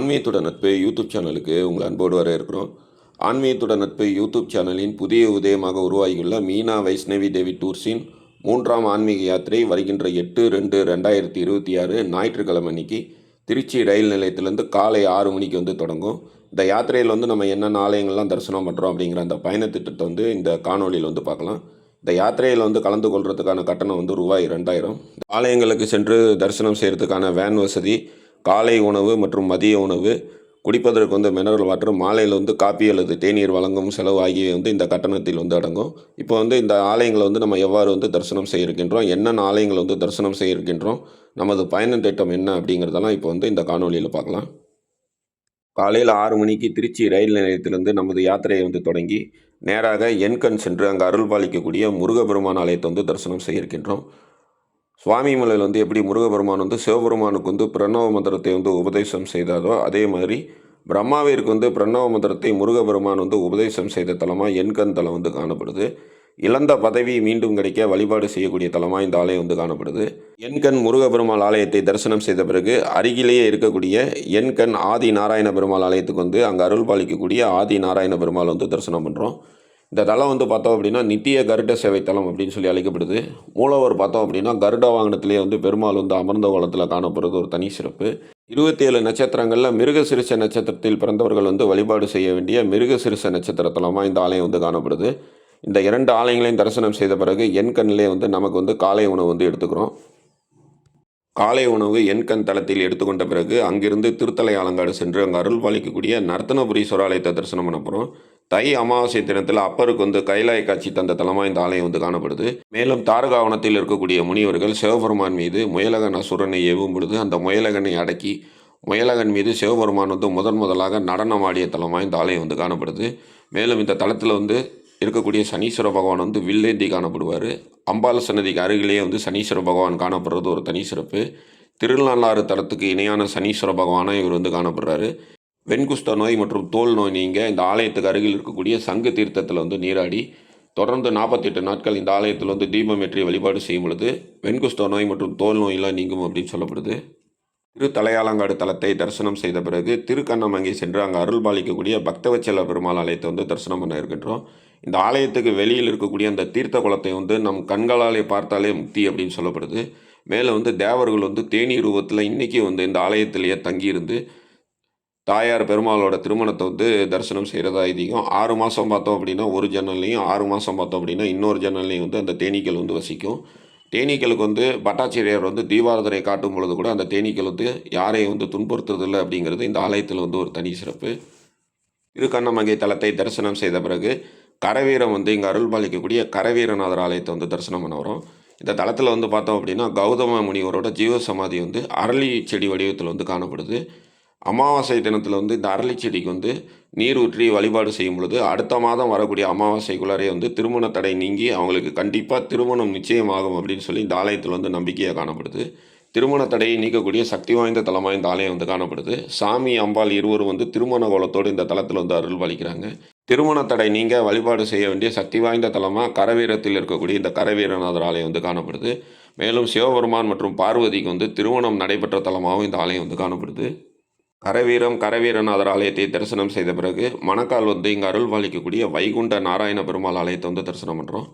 ஆன்மீகத்துடன் நட்பு யூடியூப் சேனலுக்கு உங்கள் அன்போடு வர இருக்கிறோம். ஆன்மீகத்துடன் நட்பு யூடியூப் சேனலின் புதிய உதயமாக உருவாகியுள்ள மீனா வைஷ்ணவி தேவி டூர்ஸின் மூன்றாம் ஆன்மீக யாத்திரை வருகின்ற எட்டு ரெண்டு ரெண்டாயிரத்தி இருபத்தி ஆறு ஞாயிற்றுக்கிழமை அன்னைக்கு திருச்சி ரயில் நிலையத்திலேருந்து காலை ஆறு மணிக்கு வந்து தொடங்கும். இந்த யாத்திரையில் வந்து நம்ம என்னென்ன ஆலயங்கள்லாம் தரிசனம் பண்ணுறோம் அப்படிங்கிற அந்த பயணத்திட்டத்தை வந்து இந்த காணொளியில் வந்து பார்க்கலாம். இந்த யாத்திரையில் வந்து கலந்து கொள்கிறதுக்கான கட்டணம் வந்து ரூபாய் ரெண்டாயிரம் ஆலயங்களுக்கு சென்று தரிசனம் செய்கிறதுக்கான வேன் வசதி காலை உணவு மற்றும் மதிய உணவு. குடிப்பதற்கு வந்து மினரல் வாட்டர் மாலையில் வந்து காப்பி அல்லது தேநீர் வழங்கும் செலவு ஆகியவை வந்து இந்த கட்டணத்தில் வந்து அடங்கும். இப்போ வந்து இந்த ஆலயங்களை வந்து நம்ம எவ்வாறு வந்து தரிசனம் செய்ய இருக்கின்றோம் என்னென்ன ஆலயங்களை வந்து தரிசனம் செய்ய இருக்கின்றோம் நமது பயண திட்டம் என்ன அப்படிங்கிறதெல்லாம் இப்போ வந்து இந்த காணொலியில் பார்க்கலாம். காலையில் ஆறு மணிக்கு திருச்சி ரயில் நிலையத்திலிருந்து நமது யாத்திரையை வந்து தொடங்கி நேராக என்கண் சென்று அங்கே அருள் பாலிக்கக்கூடிய முருகபெருமான் ஆலயத்தை வந்து தரிசனம் செய்ய இருக்கின்றோம் சுவாமி மலையில் வந்து எப்படி முருகபெருமான் வந்து சிவபெருமானுக்கு வந்து பிரணவ மந்திரத்தை வந்து உபதேசம் செய்தாரோ அதே மாதிரி பிரம்மாவிற்கு வந்து பிரணவ மந்திரத்தை முருகபெருமான் வந்து உபதேசம் செய்த தலமாக எண்கண் தலம் வந்து காணப்படுது. இழந்த பதவி மீண்டும் கிடைக்க வழிபாடு செய்யக்கூடிய தலமாக இந்த ஆலயம் வந்து காணப்படுது. எண்கண் முருகப்பெருமாள் ஆலயத்தை தரிசனம் செய்த பிறகு அருகிலேயே இருக்கக்கூடிய எண்கண் ஆதி நாராயண பெருமாள் ஆலயத்துக்கு வந்து அங்கே அருள் பாலிக்கக்கூடிய ஆதி நாராயண பெருமாள் வந்து தரிசனம் பண்ணுறோம் இந்த தலம் வந்து பார்த்தோம் அப்படின்னா நித்திய கருட சேவை தலம் அப்படின்னு சொல்லி அழைக்கப்படுது. மூலவர் பார்த்தோம் அப்படின்னா கருட வாகனத்திலேயே வந்து பெருமாள் வந்து அமர்ந்த கோலத்தில் காணப்படுறது ஒரு தனி சிறப்பு. இருபத்தி ஏழு நட்சத்திரங்களில் மிருக சிறுச நட்சத்திரத்தில் பிறந்தவர்கள் வந்து வழிபாடு செய்ய வேண்டிய மிருகசிரிச நட்சத்திர தலமாக இந்த ஆலயம் வந்து காணப்படுது. இந்த இரண்டு ஆலயங்களையும் தரிசனம் செய்த பிறகு என் கண்ணிலே வந்து நமக்கு வந்து காலை உணவு வந்து எடுத்துக்கிறோம். காலை உணவு எண்கண் தளத்தில் எடுத்துக்கொண்ட பிறகு அங்கிருந்து திருத்தலை ஆலங்காடு சென்று அங்கே அருள் பாலிக்கக்கூடிய நர்த்தனபுரீஸ்வர ஆலயத்தை தரிசனம் பண்ண போகிறோம் தை அமாவாசை தினத்தில் அப்பருக்கு வந்து கைலாய காட்சி தந்த தலமாக இந்த ஆலயம் வந்து காணப்படுது. மேலும் தாரகாவனத்தில் இருக்கக்கூடிய முனிவர்கள் சிவபெருமான் மீது முயலகன் அசுரனை ஏவும் பொழுது அந்த முயலகனை அடக்கி முயலகன் மீது சிவபெருமான் வந்து முதன் முதலாக நடனம் ஆடிய தலமாக இந்த ஆலயம் வந்து காணப்படுது. மேலும் இந்த தளத்தில் வந்து இருக்கக்கூடிய சனீஸ்வர பகவான் வந்து வில்லேந்தி காணப்படுவார். அம்பால சன்னதிக்கு அருகிலேயே வந்து சனீஸ்வர பகவான் காணப்படுறது ஒரு தனி சிறப்பு. திருநள்ளாறு தலத்துக்கு இணையான சனீஸ்வர பகவானாக இவர் வந்து காணப்படுறாரு. வெண்குஷ்ட நோய் மற்றும் தோல் நோய் நீங்க இந்த ஆலயத்துக்கு அருகில் இருக்கக்கூடிய சங்கு தீர்த்தத்தில் வந்து நீராடி தொடர்ந்து நாற்பத்தெட்டு நாட்கள் இந்த ஆலயத்தில் வந்து தீபம் ஏற்றி வழிபாடு செய்யும் பொழுது வெண்குஷ்ட நோய் மற்றும் தோல் நோயெல்லாம் நீங்கும் அப்படின்னு சொல்லப்படுது. திரு தலையாலங்காடு தலத்தை தரிசனம் செய்த பிறகு திருக்கண்ணமங்கை சென்று அங்கே அருள் பாலிக்கக்கூடிய பக்தவச்சல பெருமாள் ஆலயத்தை வந்து தரிசனம் பண்ண இருக்கின்றோம். இந்த ஆலயத்துக்கு வெளியில் இருக்கக்கூடிய அந்த தீர்த்த குளத்தை வந்து நம் கண்களாலே பார்த்தாலே முக்தி அப்படின்னு சொல்லப்படுது. மேலே வந்து தேவர்கள் வந்து தேனி ரூபத்தில் இன்றைக்கி வந்து இந்த ஆலயத்திலேயே தங்கியிருந்து தாயார் பெருமாளோட திருமணத்தை வந்து தரிசனம் செய்கிறதா ஐதீகம். ஆறு மாதம் பார்த்தோம் அப்படின்னா ஒரு ஜன்னல்லையும் ஆறு மாதம் பார்த்தோம் அப்படின்னா இன்னொரு ஜன்னல்லையும் வந்து அந்த தேனீக்கள் வந்து வசிக்கும். தேனீக்களுக்கு வந்து பட்டாச்சாரியார் வந்து தீபாரதனை காட்டும் பொழுது கூட அந்த தேனீக்கள் வந்து யாரையும் வந்து துன்புறுத்துறதில்லை அப்படிங்கிறது இந்த ஆலயத்தில் வந்து ஒரு தனி சிறப்பு. திருக்கண்ணமங்கை தலத்தை தரிசனம் செய்த பிறகு கரவீரம் வந்து இங்கே அருள் பாலிக்கக்கூடிய கரவீரநாதர் ஆலயத்தை வந்து தரிசனம் பண்ண வரோம். இந்த தளத்தில் வந்து பார்த்தோம் அப்படின்னா கௌதம முனிவரோட ஜீவ சமாதி வந்து அரளி செடி வடிவத்தில் வந்து காணப்படுது. அமாவாசை தினத்தில் வந்து இந்த அரளி செடிக்கு வந்து நீர் ஊற்றி வழிபாடு செய்யும் பொழுது அடுத்த மாதம் வரக்கூடிய அமாவாசைக்குள்ளாரே வந்து திருமண தடை நீங்கி அவங்களுக்கு கண்டிப்பாக திருமணம் நிச்சயமாகும் அப்படின்னு சொல்லி இந்த ஆலயத்தில் வந்து நம்பிக்கையாக காணப்படுது. திருமண தடையை நீக்கக்கூடிய சக்தி வாய்ந்த தலமாக இந்த ஆலயம் வந்து காணப்படுது. சாமி அம்பாள் இருவரும் வந்து திருமண கோலத்தோடு இந்த தலத்தில் வந்து அருள் பாலிக்கிறாங்க திருமண தடை நீங்க வழிபாடு செய்ய வேண்டிய சக்தி வாய்ந்த தலமாக கரவீரத்தில் இருக்கக்கூடிய இந்த கரவீரநாதர் ஆலயம் வந்து காணப்படுது. மேலும் சிவபெருமான் மற்றும் பார்வதிக்கு வந்து திருமணம் நடைபெற்ற தலமாகவும் இந்த ஆலயம் வந்து காணப்படுது. கரவீரம் கரவீரநாதர் ஆலயத்தை தரிசனம் செய்த பிறகு மணக்கால் வந்து இங்கே அருள் வாழிக்கக்கூடிய வைகுண்ட நாராயண பெருமாள் ஆலயத்தை வந்து தரிசனம் பண்ணுறோம்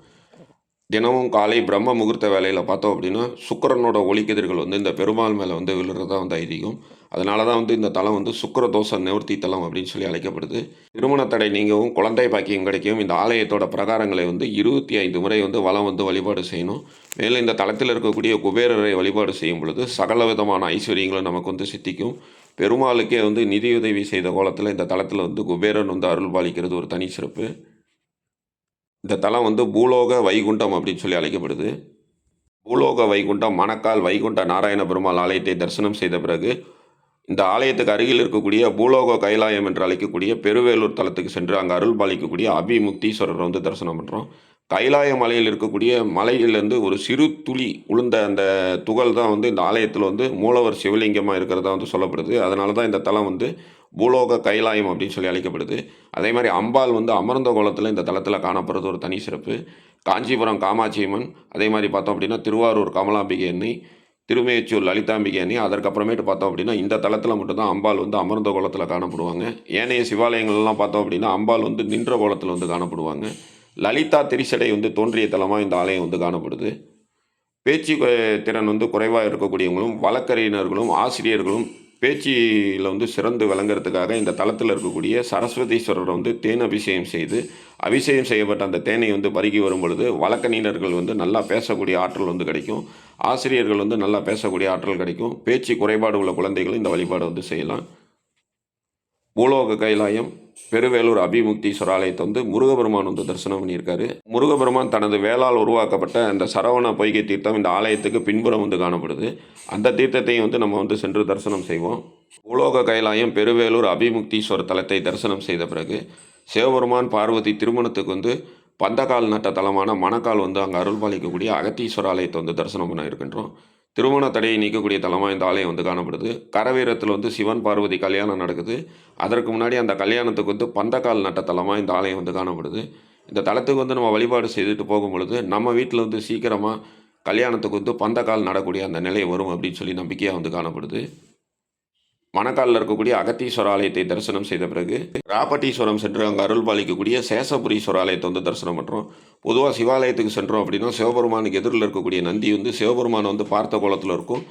தினமும் காலை பிரம்ம முகூர்த்த வேலையில் பார்த்தோம் அப்படின்னா சுக்கரனோட ஒளிக்கதிர்கள் வந்து இந்த பெருமாள் மேலே வந்து விழுறதா வந்து ஐதீகம். அதனால தான் வந்து இந்த தலம் வந்து சுக்கர தோஷ நிவர்த்தி தலம் அப்படின்னு சொல்லி அழைக்கப்படுது. திருமண தடை நீங்கவும் குழந்தை பாக்கியம் கிடைக்கும் இந்த ஆலயத்தோட பிரகாரங்களை வந்து இருபத்தி ஐந்து முறை வந்து வளம் வந்து வழிபாடு செய்யணும். மேலும் இந்த தலத்தில் இருக்கக்கூடிய குபேரரை வழிபாடு செய்யும் பொழுது சகல விதமான ஐஸ்வர்யங்களும் நமக்கு வந்து சித்திக்கும். பெருமாளுக்கே வந்து நிதியுதவி செய்த கோலத்தில் இந்த தளத்தில் வந்து குபேரன் வந்து அருள் பாலிக்கிறது ஒரு தனி சிறப்பு. இந்த தலம் வந்து பூலோக வைகுண்டம் அப்படின்னு சொல்லி அழைக்கப்படுது. பூலோக வைகுண்டம் மணக்கால் வைகுண்ட நாராயண பெருமாள் ஆலயத்தை தரிசனம் செய்த பிறகு இந்த ஆலயத்துக்கு அருகில் இருக்கக்கூடிய பூலோக கைலாயம் என்று அழைக்கக்கூடிய பெருவேலூர் தலத்துக்கு சென்று அங்கே அருள் பாலிக்கக்கூடிய அபிமுக்தீஸ்வரர் வந்து தரிசனம் பண்ணுறோம் கைலாய மலையில் இருக்கக்கூடிய மலையிலேருந்து ஒரு சிறு துளி உளுந்த அந்த துகள் தான் வந்து இந்த ஆலயத்தில் வந்து மூலவர் சிவலிங்கமாக இருக்கிறதா வந்து சொல்லப்படுது. அதனால தான் இந்த தலம் வந்து பூலோக கைலாயம் அப்படின்னு சொல்லி அழைக்கப்படுது. அதே மாதிரி அம்பாள் வந்து அமர்ந்த கோலத்தில் இந்த தளத்தில் காணப்படுறது ஒரு தனி சிறப்பு. காஞ்சிபுரம் காமாட்சி அம்மன் அதே மாதிரி பார்த்தோம் அப்படின்னா திருவாரூர் கமலாம்பிகை அன்னை திருமேச்சூர் லலிதாம்பிகை அணி அதற்கப்புறமேட்டு பார்த்தோம் அப்படின்னா இந்த தளத்தில் மட்டும்தான் அம்பாள் வந்து அமர்ந்த கோலத்தில் காணப்படுவாங்க. ஏனைய சிவாலயங்கள்லாம் பார்த்தோம் அப்படின்னா அம்பாள் வந்து நின்ற கோலத்தில் வந்து காணப்படுவாங்க. லலிதா திரிசடை வந்து தோன்றிய தலமாக இந்த ஆலயம் வந்து காணப்படுது. பேச்சு திறன் வந்து குறைவாக இருக்கக்கூடியவங்களும் வழக்கறிஞர்களும் ஆசிரியர்களும் பேச்சியில் வந்து சிறந்து விளங்குறதுக்காக இந்த தளத்தில் இருக்கக்கூடிய சரஸ்வதீஸ்வரரை வந்து தேன் அபிஷேகம் செய்து அபிஷேகம் செய்யப்பட்ட அந்த தேனை வந்து பருகி வரும் பொழுது வழக்கறிஞர்கள் வந்து நல்லா பேசக்கூடிய ஆற்றல் வந்து கிடைக்கும். ஆசிரியர்கள் வந்து நல்லா பேசக்கூடிய ஆற்றல் கிடைக்கும். பேச்சு குறைபாடு உள்ள குழந்தைகளும் இந்த வழிபாடு வந்து செய்யலாம். பூலோக கைலாயம் பெருவேலூர் அபிமுக்தீஸ்வர ஆலயத்தை வந்து முருகபெருமான் வந்து தரிசனம் பண்ணியிருக்காரு. முருகபெருமான் தனது வேளால் உருவாக்கப்பட்ட அந்த சரவண பொய்கை தீர்த்தம் இந்த ஆலயத்துக்கு பின்புறம் வந்து காணப்படுது. அந்த தீர்த்தத்தையும் வந்து நம்ம வந்து சென்று தரிசனம் செய்வோம். உலோக கைலாயம் பெருவேலூர் அபிமுக்தீஸ்வர தலத்தை தரிசனம் செய்த பிறகு சிவபெருமான் பார்வதி திருமணத்துக்கு வந்து பந்தகால் நட்ட தலமான மணக்கால் வந்து அங்கே அருள்பாலிக்கக்கூடிய அகத்தீஸ்வராலயத்தை அகத்தீஸ்வர ஆலயத்தை வந்து தரிசனம் பண்ண இருக்கின்றோம். திருமண தடையை நீக்கக்கூடிய தலமாக இந்த ஆலயம் வந்து காணப்படுது. கரவீரத்தில் வந்து சிவன் பார்வதி கல்யாணம் நடக்குது. அதற்கு முன்னாடி அந்த கல்யாணத்துக்கு வந்து பந்தக்கால் நட்ட தலமாக இந்த ஆலயம் வந்து காணப்படுது. இந்த தலத்துக்கு வந்து நம்ம வழிபாடு செய்துட்டு போகும் பொழுது நம்ம வீட்டில் வந்து சீக்கிரமாக கல்யாணத்துக்கு வந்து பந்தக்கால் நடக்கூடிய அந்த நிலை வரும் அப்படின்னு சொல்லி நம்பிக்கையாக வந்து காணப்படுது. மணக்காலில் இருக்கக்கூடிய அகத்தீஸ்வர ஆலயத்தை தரிசனம் செய்த பிறகு ராபட்டீஸ்வரம் சென்று அங்கே அருள் பாலிக்கக்கூடிய சேசபுரீஸ்வர ஆலயத்தை வந்து தரிசனம் பண்ணுறோம் பொதுவாக சிவாலயத்துக்கு சென்றோம் அப்படின்னா சிவபெருமானுக்கு எதிரில் இருக்கக்கூடிய நந்தி வந்து சிவபெருமானை வந்து பார்த்த கோலத்தில் இருக்கும்.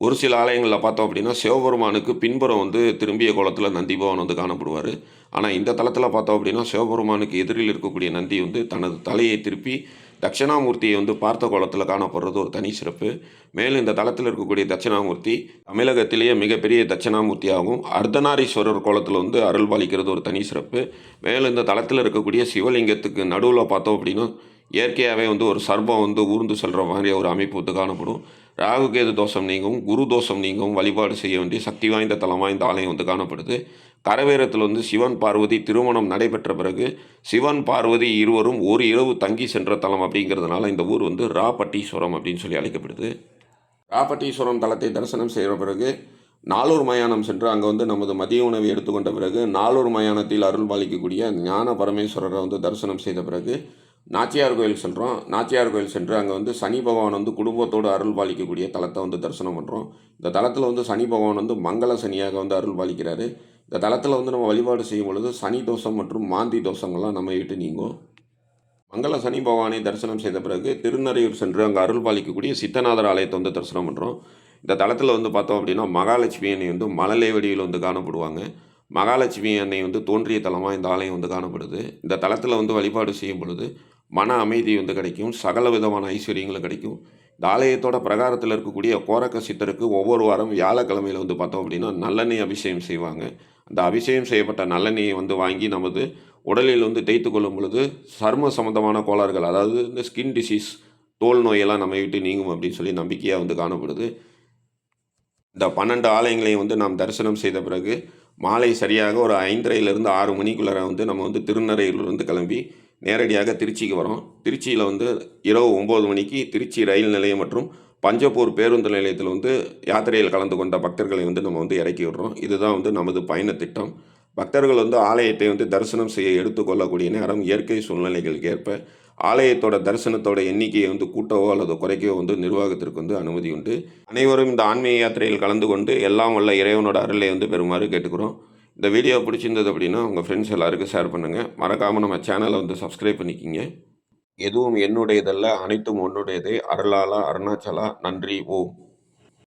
ஒரு சில ஆலயங்களில் பார்த்தோம் அப்படின்னா சிவபெருமானுக்கு பின்புறம் வந்து திரும்பிய கோலத்தில் நந்தி பவன் வந்து காணப்படுவார். ஆனால் இந்த தளத்தில் பார்த்தோம் அப்படின்னா சிவபெருமானுக்கு எதிரில் இருக்கக்கூடிய நந்தி வந்து தனது தலையை திருப்பி தட்சிணாமூர்த்தியை வந்து பார்த்த கோலத்தில் காணப்படுறது ஒரு தனி சிறப்பு. மேலும் இந்த தளத்தில் இருக்கக்கூடிய தட்சிணாமூர்த்தி தமிழகத்திலேயே மிகப்பெரிய தட்சிணாமூர்த்தியாகும். அர்த்தநாரீஸ்வரர் கோலத்தில் வந்து அருள் பாலிக்கிறது ஒரு தனி சிறப்பு. மேலும் இந்த தளத்தில் இருக்கக்கூடிய சிவலிங்கத்துக்கு நடுவில் பார்த்தோம் அப்படின்னா இயற்கையாகவே வந்து ஒரு சர்பம் வந்து ஊர்ந்து செல்கிற மாதிரி ஒரு அமைப்பு வந்து காணப்படும். ராகுகேது தோஷம் நீங்கும் குரு தோஷம் நீங்கும் வழிபாடு செய்ய வேண்டிய சக்தி வாய்ந்த தலமாக இந்த ஆலயம் வந்து காணப்படுது. கரவேரத்தில் வந்து சிவன் பார்வதி திருமணம் நடைபெற்ற பிறகு சிவன் பார்வதி இருவரும் ஒரு இரவு தங்கி சென்ற தலம் அப்படிங்கிறதுனால இந்த ஊர் வந்து ராபட்டீஸ்வரம் அப்படின்னு சொல்லி அழைக்கப்படுது. ராபட்டீஸ்வரம் தலத்தை தரிசனம் செய்கிற பிறகு நாலூர் மயானம் சென்று அங்கே வந்து நமது மதிய உணவை எடுத்துக்கொண்ட பிறகு நாலூர் மயானத்தில் அருள் பாலிக்கக்கூடிய ஞான பரமேஸ்வரரை வந்து தரிசனம் செய்த பிறகு நாச்சியார் கோயில் சென்றோம். நாச்சியார் கோயில் சென்று அங்கே வந்து சனி பகவான் வந்து குடும்பத்தோடு அருள் பாலிக்கக்கூடிய தலத்தை வந்து தரிசனம் பண்ணுறோம் இந்த தலத்தில் வந்து சனி பகவான் வந்து மங்கள சனியாக வந்து அருள் பாலிக்கிறாரு இந்த தளத்தில் வந்து நம்ம வழிபாடு செய்யும் பொழுது சனி தோஷம் மற்றும் மாந்தி தோஷங்கள்லாம் நம்ம விட்டு நீங்கும். மங்கள சனி பகவானை தரிசனம் செய்த பிறகு திருநறையூர் சென்று அங்கே அருள் பாலிக்கக்கூடிய சித்தநாதர் ஆலயத்தை வந்து தரிசனம் பண்ணுறோம் இந்த தளத்தில் வந்து பார்த்தோம் அப்படின்னா மகாலட்சுமி அன்னை வந்து மழலை வடிவில் வந்து காணப்படுவாங்க. மகாலட்சுமி அன்னை வந்து தோன்றிய தலமாக இந்த ஆலயம் வந்து காணப்படுது. இந்த தளத்தில் வந்து வழிபாடு செய்யும் பொழுது மன அமைதி வந்து கிடைக்கும். சகல விதமான ஐஸ்வர்யங்களும் கிடைக்கும். இந்த ஆலயத்தோட பிரகாரத்தில் இருக்கக்கூடிய கோரக்க சித்தருக்கு ஒவ்வொரு வாரம் வியாழக்கிழமையில் வந்து பார்த்தோம் அப்படின்னா நல்லெண்ணெய் அபிஷேகம் செய்வாங்க. அந்த அபிஷேகம் செய்யப்பட்ட நல்லெண்ணெயை வந்து வாங்கி நமது உடலில் வந்து தேய்த்து கொள்ளும் பொழுது சர்ம சம்பந்தமான கோளாறுகள் அதாவது இந்த ஸ்கின் டிசீஸ் தோல் நோயெல்லாம் நம்ம விட்டு நீங்கும் அப்படின்னு சொல்லி நம்பிக்கையாக வந்து காணப்படுது. இந்த பன்னெண்டு ஆலயங்களையும் வந்து நாம் தரிசனம் செய்த பிறகு மாலை சரியாக ஒரு ஐந்தரையிலிருந்து ஆறு மணிக்குள்ளார வந்து நம்ம வந்து திருநறையூர்லேருந்து கிளம்பி நேரடியாக திருச்சிக்கு வரோம். திருச்சியில் வந்து இரவு ஒம்பது மணிக்கு திருச்சி ரயில் நிலையம் மற்றும் பஞ்சப்பூர் பேருந்து நிலையத்தில் வந்து யாத்திரையில் கலந்து கொண்ட பக்தர்களை வந்து நம்ம வந்து இறக்கி விடுறோம். இதுதான் வந்து நமது பயண திட்டம். பக்தர்கள் வந்து ஆலயத்தை வந்து தரிசனம் செய்ய எடுத்துக்கொள்ளக்கூடிய நேரம் இயற்கை சூழ்நிலைகளுக்கு ஏற்ப ஆலயத்தோட தரிசனத்தோட எண்ணிக்கையை வந்து கூட்டவோ அல்லது குறைக்கவோ வந்து நிர்வாகத்திற்கு வந்து அனுமதி உண்டு. அனைவரும் இந்த ஆன்மீக யாத்திரையில் கலந்து கொண்டு எல்லாம் வல்ல இறைவனோட அருளை வந்து பெறுமாறு கேட்டுக்கிறோம். இந்த வீடியோ பிடிச்சிருந்தது அப்படின்னா உங்கள் ஃப்ரெண்ட்ஸ் எல்லாருக்கும் ஷேர் பண்ணுங்கள் மறக்காமல் நம்ம சேனலை வந்து சப்ஸ்கிரைப் பண்ணிக்கிங்க. எதுவும் என்னுடையதல்ல அனைத்தும் உன்னுடையதே. அருளாலா அருணாச்சலா நன்றி ஓம்.